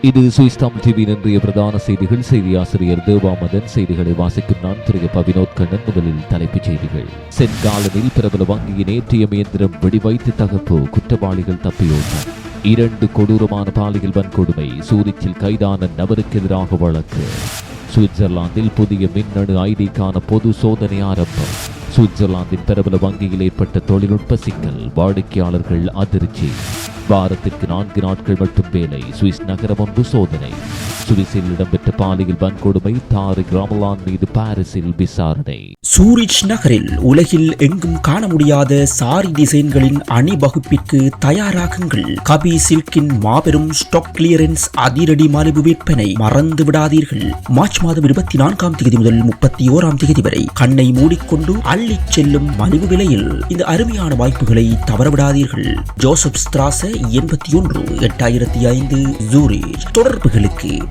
இது Swiss Tamil TV இன்றைய பிரதான செய்திகள். செய்தி ஆசிரியர் தேவாமதன் செய்திகளை வாசிக்கும் நான் திரு பவினோத் கண்ணன். முதலில் தலைப்புச் செய்திகள். சென்காலனில் பிரபல வங்கியின் ஏடிஎம் இயந்திரம் வெடிவைத்து தகப்பு குற்றவாளிகள் தப்பியோட்டம். இரண்டு கொடூரமான பாலியல் வன்கொடுமை. சூரிச்சில் கைதான நபருக்கு எதிராக வழக்கு. சுவிட்சர்லாந்தில் புதிய மின்னணு ஐடிக்கான பொது சோதனை ஆரம்பம். சுவிட்சர்லாந்தின் பிரபல வங்கியில் ஏற்பட்ட தொழில்நுட்ப சிக்கல் வாடிக்கையாளர்கள் அதிர்ச்சி. வாரத்திற்கு நான்கு நாட்கள் மட்டும் வேலை சுவிஸ் நகரம் ஒன்று சோதனை. சுவிஸில் இடம்பெற்ற பாலியல் வன்கொடுமை தாரிக் ரமலான் மீது பாரிஸில் விசாரணை. சூரிச் நகரில் உலகில் எங்கும் காண முடியாத சாரி டிசைன்களின் அணிவகுப்பிற்கு தயாராகுங்கள். கபி சில்கின் மாபெரும் ஸ்டாக் கிளியரன்ஸ் அதிரடி மலிவு விற்பனை மறந்து விடாதீர்கள். மார்ச் மாதம் இருபத்தி நான்காம் தேதி முதல் முப்பத்தி ஓராம் தேதி வரை கண்ணை மூடிக்கொண்டு அள்ளிச் செல்லும் மலிவு விலையில் இந்த அருமையான வாய்ப்புகளை தவறவிடாதீர்கள். ஜோசப் ஸ்திராச எண்பத்தி ஒன்று எட்டாயிரத்தி ஐந்து ஜூரிச் தொடர்புகளுக்கு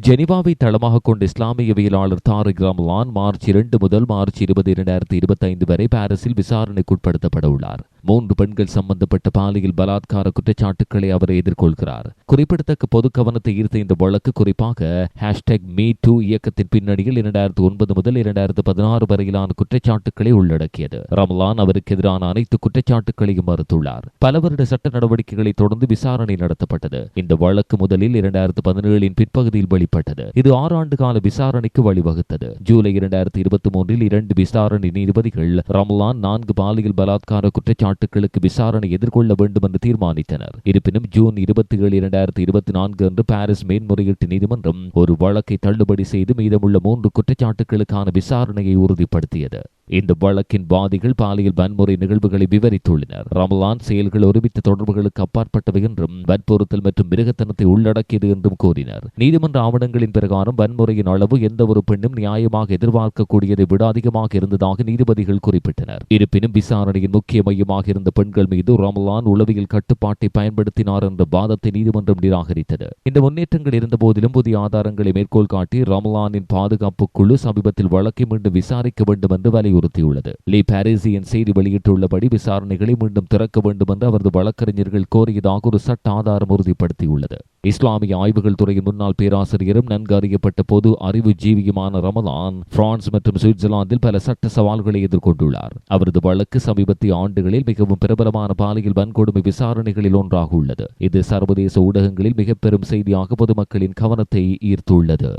ஜெனிவாவை தளமாக கொண்ட இஸ்லாமியவியலாளர் தாரிக் ரம்லான் மார்ச் இரண்டு முதல் மார்ச் இருபது இரண்டாயிரத்தி இருபத்தைந்து வரை பாரிஸில் விசாரணைக்குட்படுத்தப்பட உள்ளார். மூன்று பெண்கள் சம்பந்தப்பட்ட பாலியல் பலாத்கார குற்றச்சாட்டுக்களை அவர் எதிர்கொள்கிறார். குறிப்பிடத்தக்க பொது கவனத்தை ஈர்த்த இந்த வழக்கு குறிப்பாக ஹேஷ்டேக் மீ டூ இயக்கத்தின் பின்னணியில் இரண்டாயிரத்து ஒன்பது முதல் இரண்டாயிரத்து பதினாறு வரையிலான குற்றச்சாட்டுக்களை உள்ளடக்கியது. ரம்லான் அவருக்கு எதிரான அனைத்து குற்றச்சாட்டுகளையும் மறுத்துள்ளார். பல வருட சட்ட நடவடிக்கைகளை தொடர்ந்து விசாரணை நடத்தப்பட்டது. இந்த வழக்கு முதலில் இரண்டாயிரத்து பதினேழின் பிற்பகுதியில் வெளிப்பட்டது. இது ஆறு ஆண்டு கால விசாரணைக்கு வழிவகுத்தது. ஜூலை இரண்டாயிரத்தி இருபத்தி மூன்றில் இரண்டு விசாரணை நீதிபதிகள் ரம்லான் நான்கு பாலியல் பலாத்கார குற்றச்சாட்டு குற்றச்சாட்டுகளுக்கு விசாரணை எதிர்கொள்ள வேண்டும் என்று தீர்மானித்தனர். இருப்பினும் ஜூன் இருபத்தி ஏழு இரண்டாயிரத்தி இருபத்தி நான்கு அன்று பாரிஸ் மேன்முறையீட்டு நீதிமன்றம் ஒரு வழக்கை தள்ளுபடி செய்து மீதமுள்ள மூன்று குற்றச்சாட்டுகளுக்கான விசாரணையை உறுதிப்படுத்தியது. இந்த வழக்கின் வாதிகள் பாலியல் வன்முறை நிகழ்வுகளை விவரித்துள்ளனர். ரமலான் செயல்கள் ஒருமித்த தொடர்புகளுக்கு அப்பாற்பட்டவை என்றும் வற்புறுத்தல் மற்றும் மிருகத்தனத்தை உள்ளடக்கியது என்றும் கூறினர். நீதிமன்ற ஆவணங்களின் பிரகாரம் வன்முறையின் அளவு எந்த ஒரு பெண்ணும் நியாயமாக எதிர்பார்க்கக்கூடியதை விட அதிகமாக இருந்ததாக நீதிபதிகள் குறிப்பிட்டனர். இருப்பினும் விசாரணையின் முக்கிய மையமாக இருந்த பெண்கள் மீது ரமலான் உளவியல் கட்டுப்பாட்டை பயன்படுத்தினார் என்ற வாதத்தை நீதிமன்றம் நிராகரித்தது. இந்த முன்னேற்றங்கள் இருந்தபோதிலும் புதிய ஆதாரங்களை மேற்கோள் காட்டி ரமலானின் பாதுகாப்பு குழு சமீபத்தில் வழக்கை மீண்டும் விசாரிக்க வேண்டும் என்று வலியுறுத்தியுள்ளது லி பாரிசியன் செய்தி வெளியிட்டுள்ளபடி விசாரணைகளை மீண்டும் திறக்க வேண்டும் என்று அவரது வழக்கறிஞர்கள் கோரியதாக ஒரு சட்ட ஆதாரம் உறுதிப்படுத்தியுள்ளது. இஸ்லாமிய ஆய்வுகள் துறையின் முன்னாள் பேராசிரியரும் நன்கு அறியப்பட்ட பொது அறிவு ஜீவியுமான ரமலான் பிரான்ஸ் மற்றும் சுவிட்சர்லாந்தில் பல சட்ட சவால்களை எதிர்கொண்டுள்ளார். அவரது வழக்கு சமீபத்திய ஆண்டுகளில் மிகவும் பிரபலமான பாலியல் வன்கொடுமை விசாரணைகளில் ஒன்றாக உள்ளது. இது சர்வதேச ஊடகங்களில் மிக பெரும் செய்தியாக பொதுமக்களின் கவனத்தை ஈர்த்துள்ளது.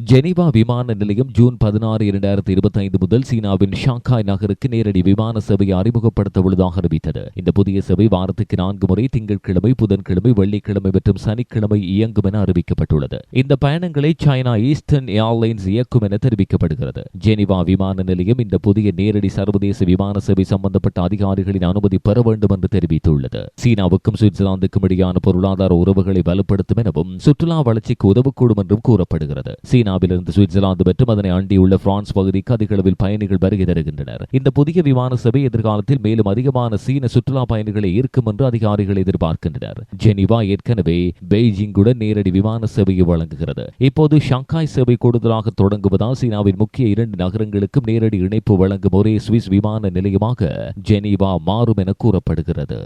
ஜெனீவா விமான நிலையம் ஜூன் பதினாறு இரண்டாயிரத்தி இருபத்தி ஐந்து முதல் சீனாவின் ஷாங்காய் நகருக்கு நேரடி விமான சேவையை அறிமுகப்படுத்த உள்ளதாக அறிவித்தது. இந்த புதிய சேவை வாரத்துக்கு நான்கு முறை திங்கட்கிழமை புதன்கிழமை வெள்ளிக்கிழமை மற்றும் சனிக்கிழமை இயங்கும் என அறிவிக்கப்பட்டுள்ளது. இந்த பயணங்களை சைனா ஈஸ்டர்ன் ஏர்லைன்ஸ் இயக்கும் என தெரிவிக்கப்படுகிறது. ஜெனீவா விமான நிலையம் இந்த புதிய நேரடி சர்வதேச விமான சேவை சம்பந்தப்பட்ட அதிகாரிகளின் அனுமதி பெற வேண்டும் என்று தெரிவித்துள்ளது. சீனாவுக்கும் சுவிட்சர்லாந்துக்கும் இடையான பொருளாதார உறவுகளை வலுப்படுத்தும் எனவும் சுற்றுலா வளர்ச்சிக்கு உதவக்கூடும் என்றும் கூறப்படுகிறது. சீனாவிலிருந்து சுவிட்சர்லாந்து மற்றும் அதனை அண்டியுள்ள பிரான்ஸ் பகுதிக்கு அதிக அளவில் பயணிகள் வருகை தருகின்றனர். இந்த புதிய விமான சேவை எதிர்காலத்தில் மேலும் அதிகமான சீன சுற்றுலா பயணிகளை ஈர்க்கும் என்று அதிகாரிகள் எதிர்பார்க்கின்றனர். ஜெனிவா ஏற்கனவே பெய்ஜிங்குடன் நேரடி விமான சேவையை வழங்குகிறது. இப்போது ஷங்காய் சேவை கூடுதலாக தொடங்குவதால் சீனாவின் முக்கிய இரண்டு நகரங்களுக்கும் நேரடி இணைப்பு வழங்கும் ஒரே சுவிஸ் விமான நிலையமாக ஜெனீவா மாறும் என கூறப்படுகிறது.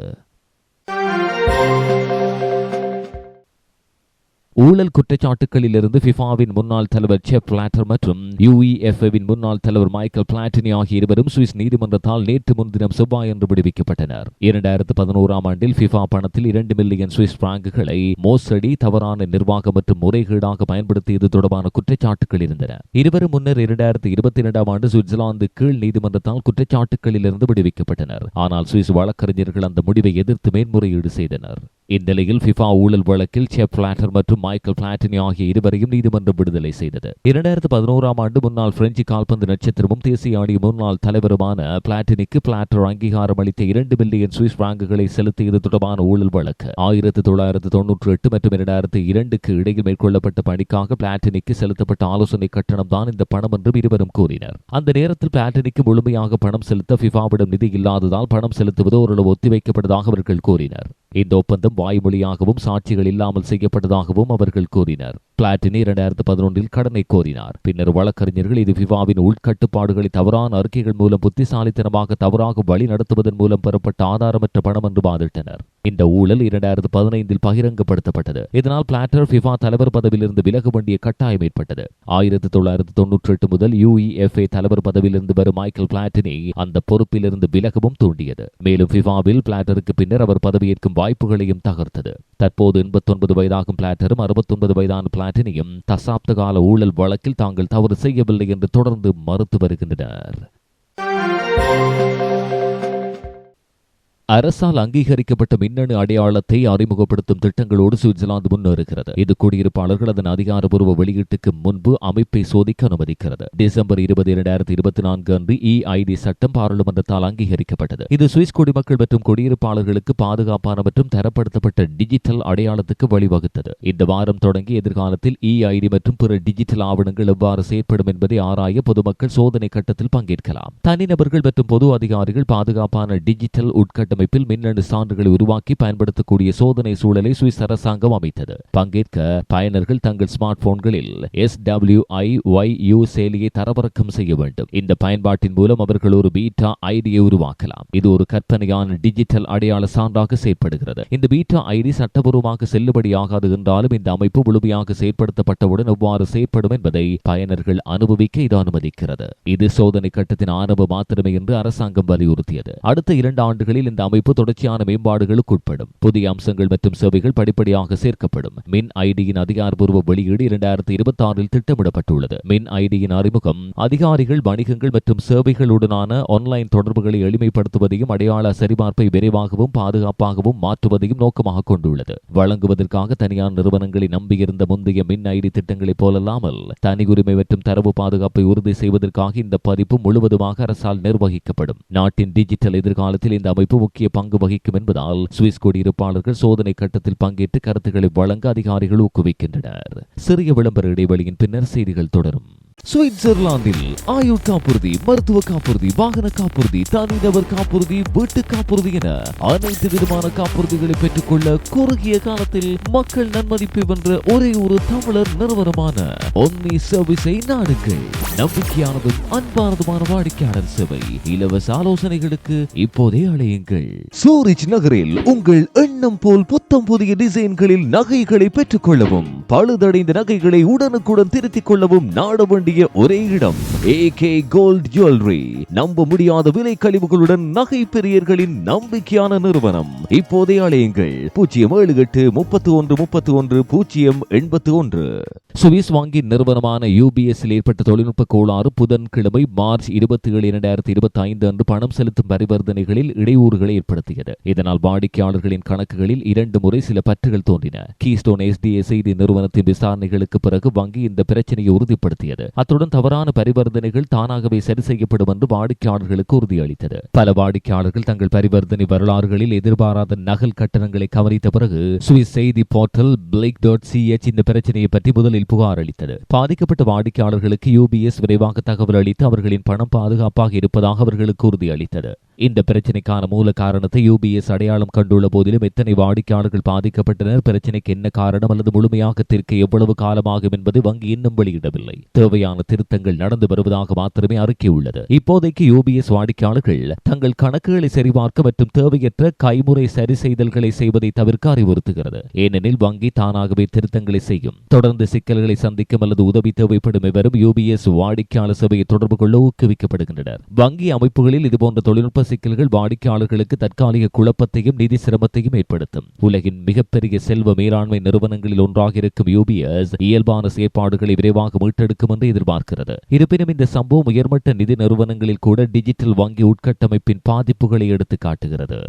ஊழல் குற்றச்சாட்டுகளிலிருந்து ஃபிஃபாவின் முன்னாள் தலைவர் செப் பிளாட்டர் மற்றும் யுஇஎஃப்ஏவின் முன்னாள் தலைவர் மைக்கேல் பிளாட்டினி ஆகிய இருவரும் சுவிஸ் நீதிமன்றத்தால் நேற்று முன்தினம் செவ்வாயன்று விடுவிக்கப்பட்டனர். இரண்டாயிரத்து பதினோராம் ஆண்டில் ஃபிஃபா பணத்தில் இரண்டு மில்லியன் சுவிஸ் பிராங்குகளை மோசடி தவறான நிர்வாகம் மற்றும் முறைகேடாக பயன்படுத்தியது தொடர்பான குற்றச்சாட்டுகள் இருந்தன. இருவரும் முன்னர் இரண்டாயிரத்து இருபத்தி இரண்டாம் ஆண்டு சுவிட்சர்லாந்து கீழ் நீதிமன்றத்தால் குற்றச்சாட்டுகளிலிருந்து விடுவிக்கப்பட்டனர். ஆனால் சுவிஸ் வழக்கறிஞர்கள் அந்த முடிவை எதிர்த்து மேன்முறையீடு செய்தனர். இந்நிலையில் ஃபிஃபா ஊழல் வழக்கில் செப் பிளாட்டர் மற்றும் மைக்கேல் பிளாட்டினி ஆகிய இருவரையும் நீதிமன்றம் விடுதலை செய்தது. இரண்டாயிரத்து பதினோராம் ஆண்டு முன்னாள் பிரெஞ்சு கால்பந்து நட்சத்திரமும் தேசிய அணி முன்னாள் தலைவருமான பிளாட்டினிக்கு பிளாட்டர் அங்கீகாரம் அளித்த இரண்டு மில்லியன் சுவிஸ் பிராங்குகளை செலுத்தியது தொடர்பான ஊழல் வழக்கு. ஆயிரத்து தொள்ளாயிரத்து தொன்னூற்றி எட்டு மற்றும் இரண்டாயிரத்து இரண்டுக்கு இடையில் மேற்கொள்ளப்பட்ட பணிக்காக பிளாட்டினிக்கு செலுத்தப்பட்ட ஆலோசனை கட்டணம் தான் இந்த பணம் என்றும் இருவரும் கூறினர். அந்த நேரத்தில் பிளாட்டினிக்கு முழுமையாக பணம் செலுத்த ஃபிஃபாவிடம் நிதி இல்லாததால் பணம் செலுத்துவது ஓரளவு ஒத்திவைக்கப்பட்டதாக அவர்கள் கூறினர். இந்த ஒப்பந்தம் வாய்மொழியாகவும் சாட்சிகள் இல்லாமல் செய்யப்பட்டதாகவும் அவர்கள் கூறினர். பிளாட்டினி இரண்டாயிரத்து பதினொன்றில் கடனை கோரினார். பின்னர் வழக்கறிஞர்கள் இது விவாவின் உள்கட்டுப்பாடுகளை தவறான அறிக்கைகள் மூலம் புத்திசாலித்தனமாக தவறாக வழி நடத்துவதன் மூலம் பெறப்பட்ட ஆதாரமற்ற பணம் என்று வாதிட்டனர். இந்த ஊழல் இரண்டாயிரத்து பதினைந்தில் பகிரங்கப்படுத்தப்பட்டது. இதனால் பிளாட்டர் ஃபிஃபா தலைவர் பதவியிலிருந்து விலக வேண்டிய கட்டாயம் ஏற்பட்டது. ஆயிரத்தி தொள்ளாயிரத்து தொன்னூற்றி எட்டு முதல் யுஇஎஃப்ஏ தலைவர் பதவியிலிருந்து வரும் மைக்கேல் பிளாட்டினி அந்த பொறுப்பிலிருந்து விலகவும் தூண்டியது. மேலும் ஃபிஃபாவில் பிளாட்டருக்கு பின்னர் அவர் பதவியேற்கும் வாய்ப்புகளையும் தகர்த்தது. தற்போது எண்பத்தொன்பது வயதாகும் பிளாட்டரும் அறுபத்தொன்பது வயதான பிளாட்டினியும் தசாப்த கால ஊழல் வழக்கில் தாங்கள் தவறு செய்யவில்லை என்று தொடர்ந்து மறுத்து வருகின்றனர். அரசால் அங்கீகரிக்கப்பட்ட மின்னணு அடையாளத்தை அறிமுகப்படுத்தும் திட்டங்களோடு சுவிட்சர்லாந்து முன்னேறுகிறது. இது குடியிருப்பாளர்கள் அதன் அதிகாரப்பூர்வ வெளியீட்டுக்கு முன்பு அமைப்பை சோதிக்க அனுமதிக்கிறது. டிசம்பர் இருபது இரண்டாயிரத்தி இருபத்தி நான்கு அன்று இஐடி சட்டம் பாராளுமன்றத்தால் அங்கீகரிக்கப்பட்டது. இது சுவிஸ் குடிமக்கள் மற்றும் குடியிருப்பாளர்களுக்கு பாதுகாப்பான மற்றும் தரப்படுத்தப்பட்ட டிஜிட்டல் அடையாளத்துக்கு வழிவகுத்தது. இந்த வாரம் தொடங்கி எதிர்காலத்தில் இஐடி மற்றும் பிற டிஜிட்டல் ஆவணங்கள் எவ்வாறு செயற்படும் என்பதை ஆராய பொதுமக்கள் சோதனை கட்டத்தில் பங்கேற்கலாம். தனிநபர்கள் மற்றும் பொது அதிகாரிகள் பாதுகாப்பான டிஜிட்டல் உட்கட்டம் கட்டமைப்பில் மின்னணு சான்றுகளை உருவாக்கி பயன்படுத்தக்கூடிய சோதனை சூழலை சுவிஸ் அரசாங்கம் அமைத்தது. பங்கேற்க பயனர்கள் தங்கள் smart போன்களில் S W I Y U செயலியை தரவிறக்கம் செய்ய வேண்டும். இந்த பயன்பாட்டின் மூலம் அவர்கள் ஒரு பீட்டா ஐடியை உருவாக்கலாம். இது ஒரு கற்பனையான டிஜிட்டல் அடையாள சான்றாக செயற்படுகிறது இந்த பீட்டா ஐடி சட்டபூர்வமாக செல்லுபடியாகாது என்றாலும் இந்த அமைப்பு முழுமையாக செயற்படுத்தப்பட்டவுடன் எவ்வாறு செயற்படும் என்பதை பயனர்கள் அனுபவிக்க இது அனுமதிக்கிறது. இது சோதனை கட்டத்தின் ஆரம்பம் மாத்திரமே என்று அரசாங்கம் வலியுறுத்தியது. அடுத்த இரண்டு ஆண்டுகளில் இந்த அமைப்பு தொடர்ச்சியான மேம்பாடுகளுக்கு உட்படும். புதிய அம்சங்கள் மற்றும் சேவைகள் படிப்படியாக சேர்க்கப்படும். மின் ஐடியின் அதிகாரப்பூர்வ வெளியீடு இரண்டாயிரத்தி இருபத்தி ஆறில் திட்டமிடப்பட்டுள்ளது. மின் ஐடியின் அறிமுகம் அதிகாரிகள் வணிகங்கள் மற்றும் சேவைகளுடனான ஆன்லைன் தொடர்புகளை எளிமைப்படுத்துவதையும் அடையாள சரிபார்ப்பை விரைவாகவும் பாதுகாப்பாகவும் மாற்றுவதையும் நோக்கமாக கொண்டுள்ளது. வழங்குவதற்காக தனியார் நிறுவனங்களை நம்பியிருந்த முந்தைய மின் ஐடி திட்டங்களைப் போலல்லாமல் தனி உரிமை மற்றும் தரவு பாதுகாப்பை உறுதி செய்வதற்காக இந்த பதிப்பு முழுவதுமாக அரசால் நிர்வகிக்கப்படும். நாட்டின் டிஜிட்டல் எதிர்காலத்தில் இந்த அமைப்பு முக்கிய பங்கு வகிக்கும் என்பதால் சுவிஸ் குடியிருப்பாளர்கள் சோதனை கட்டத்தில் பங்கேற்று கருத்துக்களை வழங்க அதிகாரிகள் ஊக்குவிக்கின்றனர். சிறிய விளம்பர இடைவெளியின் பின்னர் செய்திகள் தொடரும். சுவிட்சர்லாந்தில் ஆயுள் காப்புறுதி மருத்துவ காப்புறுதி வாகன காப்புறுதி தனிநபர் காப்புறுதி வீட்டு காப்புறுதி என அனைத்து விதமான காப்புறுதிகளை பெற்றுக்கொள்ள குறுகிய காலத்தில் மக்கள் நன்மதிப்பை வென்ற ஒரே ஒரு தமிழர் நிறுவனமான சர்வீஸை நாடுங்கள். நம்பிக்கையானதும் அன்பானதுமான வாடிக்கையாளர் சேவை. இலவச ஆலோசனைகளுக்கு இப்போதே அழையுங்கள். சூரிச் நகரில் உங்கள் எண்ணம் போல் புத்தம் புதிய டிசைன்களில் நகைகளை பெற்றுக் கொள்ளவும் பழுதடைந்த நகைகளை உடனுக்குடன் திருத்திக் கொள்ளவும் நாட வேண்டிய ஒரே இடம் ஏ கே கோல்ட் ஜுவல்லரி நம்ப முடியாத விலை கழிவுகளுடன் நகை பெரியர்களின் நம்பிக்கையான நிறுவனம். இப்போதே அழையுங்கள் பூஜ்ஜியம் ஏழு எட்டு முப்பத்தி ஒன்று முப்பத்தி ஒன்று பூஜ்ஜியம் எண்பத்தி ஒன்று சுவிஸ் வங்கி நிறுவனமான யூபிஎஸ் ஏற்பட்ட தொழில்நுட்ப கோளாறு புதன்கிழமை மார்ச் இருபத்தி ஏழு இரண்டாயிரத்தி இருபத்தி ஐந்து அன்று பணம் செலுத்தும் பரிவர்த்தனைகளில் இடையூறுகளை ஏற்படுத்தியது. இதனால் வாடிக்கையாளர்களின் கணக்குகளில் இரண்டு முறை சில பற்றுகள் தோன்றின. கீஸ்டோன் எஸ்டிஏ செய்தி நிறுவனத்தின் விசாரணைகளுக்கு பிறகு வங்கி இந்த பிரச்சனையை உறுதிப்படுத்தியது. அத்துடன் தவறான பரிவர்த்தனைகள் தானாகவே சரி செய்யப்படும் என்று வாடிக்கையாளர்களுக்கு உறுதியளித்தது. பல வாடிக்கையாளர்கள் தங்கள் பரிவர்த்தனை வரலாறுகளில் எதிர்பாராத நகல் கட்டணங்களை கவனித்த பிறகு சுவிஸ் செய்தி போர்ட்டல் பிளிக் டாட் சிஎச் இந்த பிரச்சனையை பற்றி முதலில் புகார் அளித்தது. பாதிக்கப்பட்ட வாடிக்கையாளர்களுக்கு யூபிஎஸ் விரைவாக தகவல் அளித்து அவர்களின் பணம் பாதுகாப்பாக இருப்பதாக அவர்களுக்கு உறுதியளித்தது. இந்த பிரச்சனைக்கான மூல காரணத்தை யூபிஎஸ் அடையாளம் கண்டுள்ள போதிலும் எத்தனை வாடிக்கையாளர்கள் பாதிக்கப்பட்டனர் பிரச்சனைக்கு என்ன காரணம் அல்லது முழுமையாக தீர்க்க எவ்வளவு காலமாகும் என்பது வங்கி இன்னும் வெளியிடவில்லை. தேவையான திருத்தங்கள் நடந்து வருவதாக மாத்திரமே அறிக்கை உள்ளது. இப்போதைக்கு யூபிஎஸ் வாடிக்கையாளர்கள் தங்கள் கணக்குகளை சரிபார்க்க மற்றும் தேவையற்ற கைமுறை சரி செய்தல்களை செய்வதை தவிர்க்க அறிவுறுத்துகிறது. ஏனெனில் வங்கி தானாகவே திருத்தங்களை செய்யும். தொடர்ந்து சிக்கல்களை சந்திக்கும் அல்லது உதவி தேவைப்படும் எவரும் யூபிஎஸ் வாடிக்கையாளர் சபையை தொடர்பு கொள்ள ஊக்குவிக்கப்படுகின்றனர். வங்கி அமைப்புகளில் இதுபோன்ற தொழில்நுட்ப சிக்கல்கள் வாடிக்கையாளர்களுக்கு தற்காலிக குழப்பத்தையும் நிதி சிரமத்தையும் ஏற்படுத்தும். உலகின் மிகப்பெரிய செல்வ மேலாண்மை நிறுவனங்களில் ஒன்றாக இருக்கும் யூபிஎஸ் இயல்பான செயற்பாடுகளை விரைவாக மீட்டெடுக்கும் என்று எதிர்பார்க்கிறது. இருப்பினும் இந்த சம்பவம் உயர்மட்ட நிதி நிறுவனங்களில் கூட டிஜிட்டல் வங்கி உட்கட்டமைப்பின் பாதிப்புகளை எடுத்து காட்டுகிறது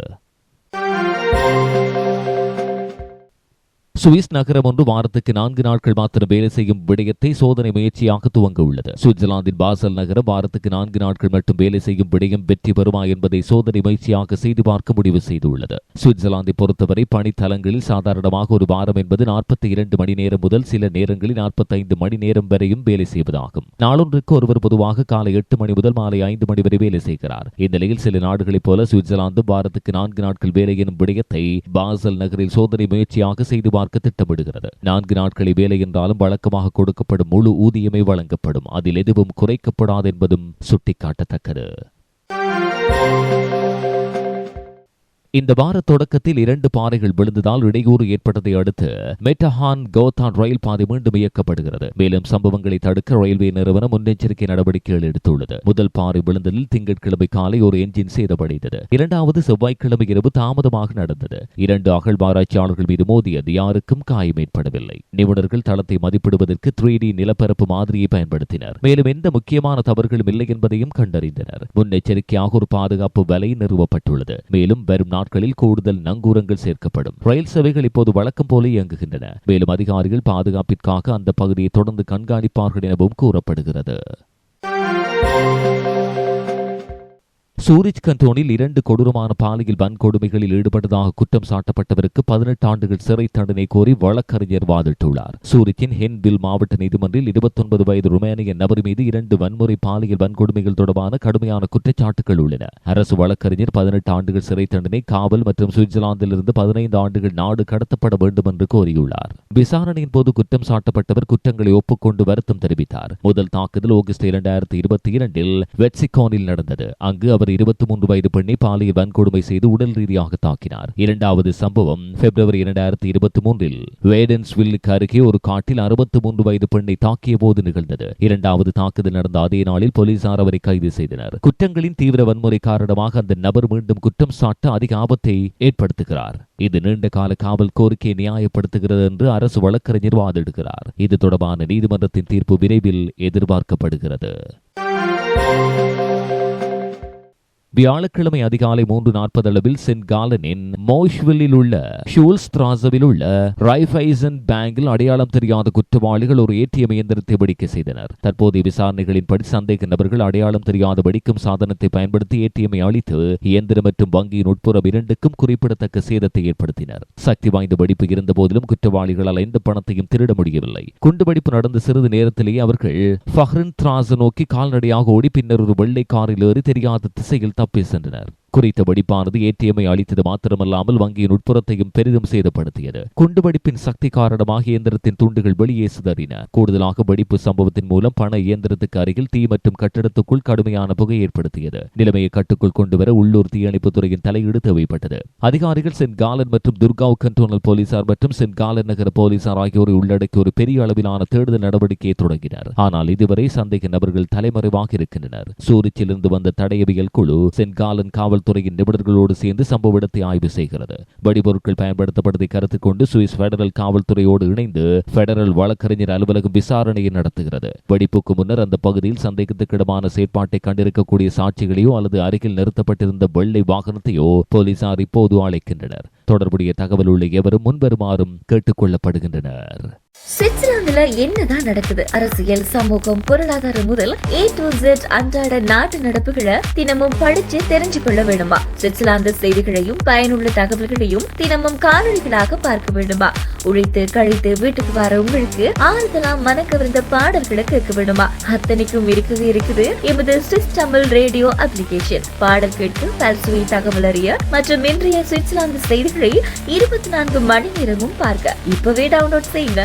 சுவிஸ் நகரம் ஒன்று வாரத்துக்கு நான்கு நாட்கள் மாத்திரம் வேலை செய்யும் விடயத்தை சோதனை முயற்சியாக துவங்க உள்ளது. சுவிட்சர்லாந்தின் பாசல் நகரம் வாரத்துக்கு நான்கு நாட்கள் மட்டும் வேலை செய்யும் விடயம் வெற்றி பெறுமா என்பதை சோதனை முயற்சியாக செய்து பார்க்க முடிவு செய்துள்ளது. சுவிட்சர்லாந்தை பொறுத்தவரை பணித்தலங்களில் சாதாரணமாக ஒரு வாரம் என்பது நாற்பத்தி இரண்டு மணி நேரம் முதல் சில நேரங்களில் நாற்பத்தைந்து மணி நேரம் வரையும் வேலை செய்வதாகும். நாளொன்றுக்கு ஒருவர் பொதுவாக காலை எட்டு மணி முதல் மாலை ஐந்து மணி வரை வேலை செய்கிறார். இந்நிலையில் சில நாடுகளைப் போல சுவிட்சர்லாந்து வாரத்துக்கு நான்கு நாட்கள் வேலை எனும் விடயத்தை பாசல் நகரில் சோதனை முயற்சியாக செய்து பார்க்க திட்டமிடுகிறது. நான்கு நாட்களை வேலை என்றாலும் வழக்கமாக கொடுக்கப்படும் முழு ஊதியமே வழங்கப்படும். அதில் எதுவும் குறைக்கப்படாது என்பதும் சுட்டிக்காட்டத்தக்கது. இந்த வார தொடக்கத்தில் இரண்டு பாறைகள் விழுந்ததால் இடையூறு ஏற்பட்டதை அடுத்து மெட்டஹான் கோதான் ரயில் பாதை மீண்டும் இயக்கப்படுகிறது. மேலும் சம்பவங்களை தடுக்க ரயில்வே நிறுவனம் முன்னெச்சரிக்கை நடவடிக்கைகள் எடுத்துள்ளது. முதல் பாறை விழுந்ததில் திங்கட்கிழமை காலை ஒரு என்ஜின் சேதமடைந்தது. இரண்டாவது செவ்வாய்க்கிழமை இரவு தாமதமாக நடந்தது. இரண்டு அகழ்வாராய்ச்சியாளர்கள் மீது மோதியது யாருக்கும் காயம் ஏற்படவில்லை. நிபுணர்கள் தளத்தை மதிப்பிடுவதற்கு த்ரீ டி நிலப்பரப்பு மாதிரியை பயன்படுத்தினர். மேலும் எந்த முக்கியமான தவறுகளும் இல்லை என்பதையும் கண்டறிந்தனர். முன்னெச்சரிக்கையாக ஒரு பாதுகாப்பு வலை நிறுவப்பட்டுள்ளது. மேலும் வரும் நாட்களில் கூடுதல் நங்கூரங்கள் சேர்க்கப்படும். ரயில் சேவைகள் இப்போது வழக்கம் போல இயங்குகின்றன. மேலும் அதிகாரிகள் பாதுகாப்பிற்காக அந்த பகுதியை தொடர்ந்து கண்காணிப்பார்கள் எனவும் கூறப்படுகிறது. சூரிஜ் கண்டோனில் இரண்டு கொடூரமான பாலியல் வன்கொடுமைகளில் ஈடுபட்டதாக குற்றம் சாட்டப்பட்டவருக்கு பதினெட்டு ஆண்டுகள் சிறை தண்டனை கோரி வழக்கறிஞர் வாதிட்டுள்ளார். சூரிச்சின் ஹென்வில் மாவட்ட நீதிமன்றில் இருபத்தொன்பது வயது ருமேனிய நபர் மீது இரண்டு வன்முறை பாலியல் வன்கொடுமைகள் தொடர்பான கடுமையான குற்றச்சாட்டுகள் உள்ளன. அரசு வழக்கறிஞர் பதினெட்டு ஆண்டுகள் சிறை தண்டனை காவல் மற்றும் சுவிட்சர்லாந்திலிருந்து பதினைந்து ஆண்டுகள் நாடு கடத்தப்பட வேண்டும் என்று கோரியுள்ளார். விசாரணையின் போது குற்றம் சாட்டப்பட்டவர் குற்றங்களை ஒப்புக்கொண்டு வருத்தம் தெரிவித்தார். முதல் தாக்குதல் ஆகஸ்ட் இரண்டாயிரத்தி இருபத்தி இரண்டில் வெட்சிகானில் நடந்தது. அங்கு அவர் இருபத்தி மூன்று வயது பெண்ணை பாலியல் வன்கொடுமை செய்து உடல் ரீதியாக தாக்கினார். இரண்டாவது சம்பவம் பிப்ரவரி இரண்டாயிரத்தி இருபத்தி மூன்றில் வேடன்ஸ்வில்லுக்கு அருகே ஒரு காட்டில் அறுபத்தி மூன்று வயது பெண்ணை தாக்கிய போது நிகழ்ந்தது. இரண்டாவது தாக்குதல் நடந்த அதே நாளில் போலீசார் அவரை கைது செய்தனர். குற்றங்களின் தீவிர வன்முறை காரணமாக அந்த நபர் மீண்டும் குற்றம் சாட்ட அதிக ஆபத்தை ஏற்படுத்துகிறார். இது நீண்ட கால காவல் கோரிக்கையை நியாயப்படுத்துகிறது என்று அரசு வழக்கறிஞர் வாதிடுகிறார். இது தொடர்பான நீதிமன்றத்தின் தீர்ப்பு விரைவில் எதிர்பார்க்கப்படுகிறது. வியாழக்கிழமை அதிகாலை மூன்று நாற்பது அளவில் சென்ட் காலனின் மோஷ்வில்லில் உள்ள ஷூல்ஸ்திராசவில் உள்ள ரைஃபைசன் பேங்கில் அடையாளம் தெரியாத குற்றவாளிகள் ஒரு ஏடிஎம் இயந்திரத்தை வெடிக்க செய்தனர். தற்போதைய விசாரணைகளின்படி சந்தேக நபர்கள் அடையாளம் தெரியாத வெடிக்கும் சாதனத்தை பயன்படுத்தி ஏடிஎம்ஐ அழித்து இயந்திரம் மற்றும் வங்கியின் உட்புறம் இரண்டுக்கும் குறிப்பிடத்தக்க சேதத்தை ஏற்படுத்தினர். சக்தி வாய்ந்த வெடிப்பு இருந்த போதிலும் குற்றவாளிகளால் எந்த பணத்தையும் திருட முடியவில்லை. குண்டுவெடிப்பு நடந்த சிறிது நேரத்திலேயே அவர்கள் ஃபஹ்ரின் திராச நோக்கி கால்நடையாக ஓடி பின்னர் ஒரு வெள்ளை காரில் ஏறி தெரியாத திசையில் தப்பி சென்றனர் குறித்த வெடிப்பானது ஏடிஎம்ஐ அளித்தது மாத்திரமல்லாமல் வங்கியின் உட்புறத்தையும் பெரிதும் சேதப்படுத்தியது. குண்டுவெடிப்பின் சக்தி காரணமாக இயந்திரத்தின் துண்டுகள் வெளியே சிதறின. கூடுதலாக வெடிப்பு சம்பவத்தின் மூலம் பண இயந்திரத்துக்கு அருகில் தீ மற்றும் கட்டடத்துக்குள் கடுமையான புகை ஏற்படுத்தியது. நிலைமையை கட்டுக்குள் கொண்டுவர உள்ளூர் தீயணைப்புத் துறையின் தலையீடு தேவைப்பட்டது. அதிகாரிகள் சென்ட் காலன் மற்றும் துர்காவ் கண்டோனல் போலீசார் மற்றும் சென்ட் காலன் நகர போலீசார் ஆகியோரை உள்ளடக்கி ஒரு பெரிய அளவிலான தேடுதல் நடவடிக்கையை தொடங்கினர். ஆனால் இதுவரை சந்தேக நபர்கள் தலைமறைவாக இருக்கின்றனர். சூரிச்சிலிருந்து வந்த தடையவியல் குழு சென்ட் காலன் காவல் காவல்துறையின் நிபுணர்களோடு சேர்ந்து சம்பவ இடத்தை ஆய்வு செய்கிறது. வெடிபொருட்கள் பயன்படுத்தப்படுவதை கருத்து கொண்டு சுவிஸ் பெடரல் காவல்துறையோடு இணைந்து பெடரல் வழக்கறிஞர் அலுவலகம் விசாரணையை நடத்துகிறது. வெடிப்புக்கு முன்னர் அந்த பகுதியில் சந்தேகத்துக்கிடமான செயற்பாட்டை கண்டிருக்கக்கூடிய சாட்சிகளையோ அல்லது அருகில் நிறுத்தப்பட்டிருந்த வெள்ளை வாகனத்தையோ போலீசார் இப்போது அழைக்கின்றனர். தொடர்புடைய தகவல் உள்ள எவரும் முன்வருமாறும் கேட்டுக்கொள்ளப்படுகின்றனர் சுவிட்சர்லாந்துல என்னதான் நடக்குது? அரசியல் சமூகம் பொருளாதாரம் முதல் ஏ டு ஜெட் அன்றாட நாட்டு நடப்புகளை தினமும் படிச்சு தெரிஞ்சு கொள்ள வேண்டுமா? சுவிட்சர்லாந்து செய்திகளையும் பயனுள்ள தகவல்களையும் தினமும் காணொலிகளாக பார்க்க வேண்டுமா? உழைத்து கழித்து வீட்டுக்கு வர உங்களுக்கு ஆறுதலா மனக்கவிருந்த பாடல்களை கேட்க வேண்டுமா? அத்தனைக்கும் இருக்குது இருக்குது எமது சுவிஸ் தமிழ் ரேடியோ அப்ளிகேஷன் பாடல் கேட்டு பல்சுவை தகவல் அறிய மற்றும் இன்றைய சுவிட்சர்லாந்து செய்திகளை இருபத்தி நான்கு மணி நேரமும் பார்க்க. இப்பவே டவுன்லோட் செய்யுங்க.